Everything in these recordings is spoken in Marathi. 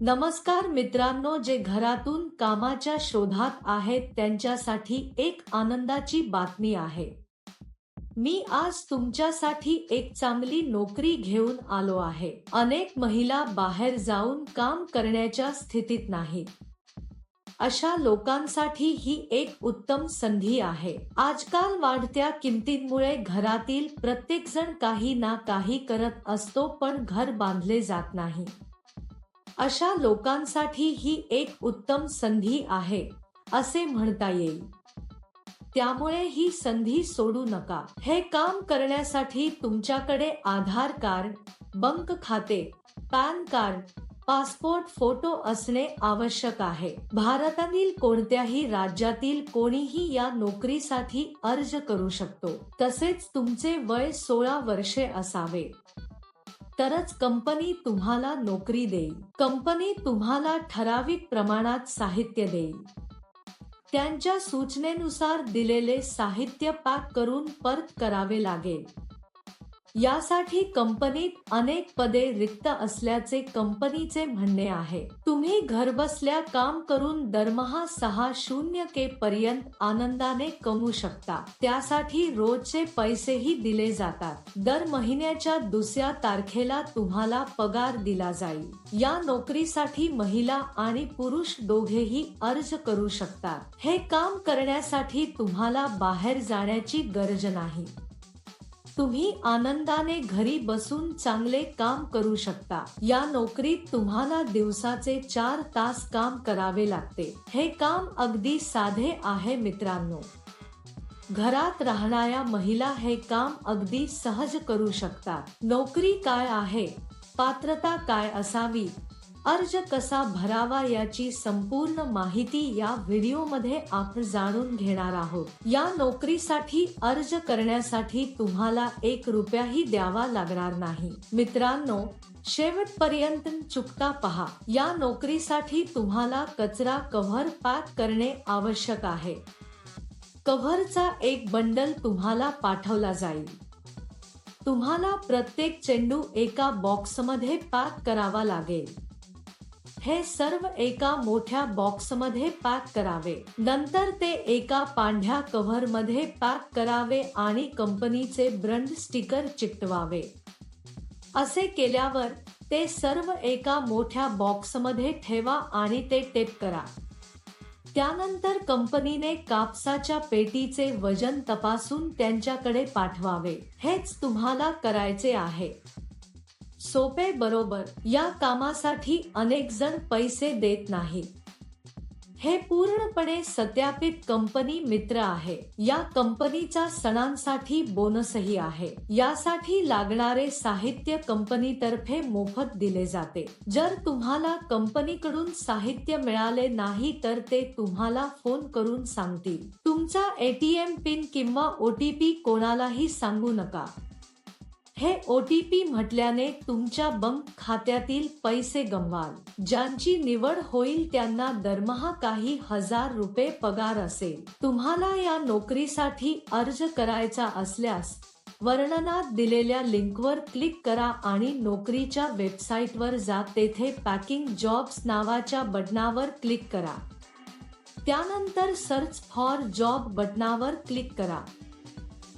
नमस्कार मित्रांनो जे घरातून कामाच्या शोधात आहेत त्यांच्यासाठी एक आनंदाची बातमी आहे. मी आज तुमच्यासाठी एक चांगली नोकरी घेऊन आलो आहे. अनेक महिला बाहेर जाऊन काम करण्याच्या स्थितीत नाहीत. अशा लोकांसाठी ही एक उत्तम संधी आहे. आजकाल वाढत्या किमतींमुळे घरातील प्रत्येक जण काही ना काही करत असतो पण घर बांधले जात नाही. अशा लोकांसाठी ही एक उत्तम संधी आहे असे म्हणता येईल. त्यामुळे ही संधी सोडू नका. हे काम करण्यासाठी तुमच्याकडे आधार कार्ड बंक खाते पॅन कार्ड पासपोर्ट फोटो असणे आवश्यक आहे. भारतातील कोणत्याही राज्यातील कोणीही या नोकरीसाठी अर्ज करू शकतो. तसेच तुमचे वय सोळा वर्षे असावे. तरच कंपनी तुम्हाला नोकरी देईल. कंपनी तुम्हाला ठराविक प्रमाणात साहित्य देईल. त्यांच्या सूचनेनुसार दिलेले साहित्य पॅक करून परत करावे लागेल. यासाठी कंपनीत अनेक पदे रिक्त असल्याचे कंपनीचे म्हणणे आहे. तुम्ही घरबसल्या काम करून दरमहा सहा शून्य के पर्यंत आनंदाने कमवू शकता. त्यासाठी रोजचे पैसेही दिले जातात. दर महिन्याच्या दुसऱ्या तारखेला तुम्हाला पगार दिला जाईल. या नोकरीसाठी महिला आणि पुरुष दोघेही अर्ज करू शकतात. हे काम करण्यासाठी तुम्हाला बाहेर जाण्याची गरज नाही. तुम्ही आनंदाने घरी बसून चांगले काम करू शकता. या नोकरीत तुम्हाला दिवसाचे चार तास काम करावे लागते. हे काम अगदी साधे आहे मित्रांनो. घरात राहणाऱ्या महिला हे काम अगदी सहज करू शकतात. नोकरी काय आहे? पात्रता काय असावी? अर्ज कसा भरावा याची संपूर्ण माहिती या व्हिडिओमध्ये आपण जाणून घेणार आहोत. या नोकरीसाठी अर्ज करण्यासाठी तुम्हाला एक रुपयाही द्यावा लागणार नाही. मित्रांनो शेवटपर्यंत चुकता पहा. या नोकरीसाठी तुम्हाला कचरा कव्हर पॅक करणे आवश्यक आहे. कव्हरचा एक बंडल तुम्हाला पाठवला जाईल. तुम्हाला प्रत्येक चेंडू एका बॉक्समध्ये पॅक करावा लागेल. हे सर्व एका मोठ्या बॉक्समध्ये पॅक करावे. नंतर ते एका पांढऱ्या कव्हरमध्ये पॅक करावे आणि कंपनीचे ब्रंड स्टिकर चिकटवावे. असे केल्यावर ते सर्व एका मोठ्या बॉक्समध्ये ठेवा आणि ते टेप करा. त्यानंतर कंपनीने कापसाच्या पेटीचे वजन तपासून त्यांच्याकडे पाठवावे. हेच तुम्हाला करायचे आहे. सोपे बरोबर या कामासाठी अनेक जण पैसे देत नाही. हे पूर्णपणे सत्यापित कंपनी मित्र आहे. या कंपनीचा सणांसाठी बोनसही आहे. यासाठी लागणारे साहित्य कंपनीतर्फे मोफत दिले जाते. जर तुम्हाला कंपनीकडून साहित्य मिळाले नाही तर ते तुम्हाला फोन करून सांगतील. तुमचा एटीएम पिन किंवा ओटीपी कोणालाही सांगू नका. हे ओ टी पी म्हटल्याने तुमच्या बँक खात्यातील पैसे गमवाल. ज्यांची निवड होईल त्यांना दरमहा काही हजार रुपये पगार असेल. तुम्हाला या नोकरीसाठी अर्ज करायचा असल्यास वर्णनात दिलेल्या लिंकवर क्लिक करा आणि नोकरीच्या वेबसाईटवर जा. तेथे पॅकिंग जॉब्स नावाच्या बटनावर क्लिक करा. त्यानंतर सर्च फॉर जॉब बटनावर क्लिक करा.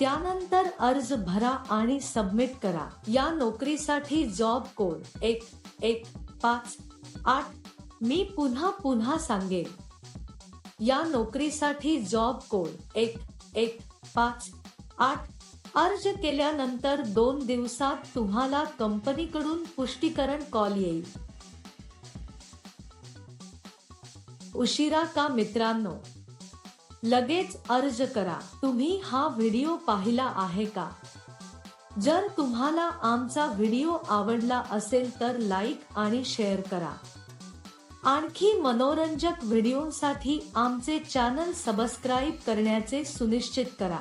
त्यानंतर अर्ज भरा आणि सबमिट करा. या नोकरीसाठी जॉब कोड एक एक पाच आठ मी पुन्हा पुन्हा सांगेन. या नोकरीसाठी जॉब कोड एक एक पाच आठ अर्ज केल्यानंतर दोन दिवसात तुम्हाला कंपनीकडून पुष्टीकरण कॉल येईल. उशिरा का मित्रांनो? लगेच अर्ज करा. तुम्ही हा व्हिडिओ पाहिला आहे का? जर तुम्हाला आमचा व्हिडिओ आवडला असेल तर लाईक आणि शेअर करा. आणखी मनोरंजक व्हिडिओसाठी आमचे चॅनल सबस्क्राईब करण्याचे सुनिश्चित करा.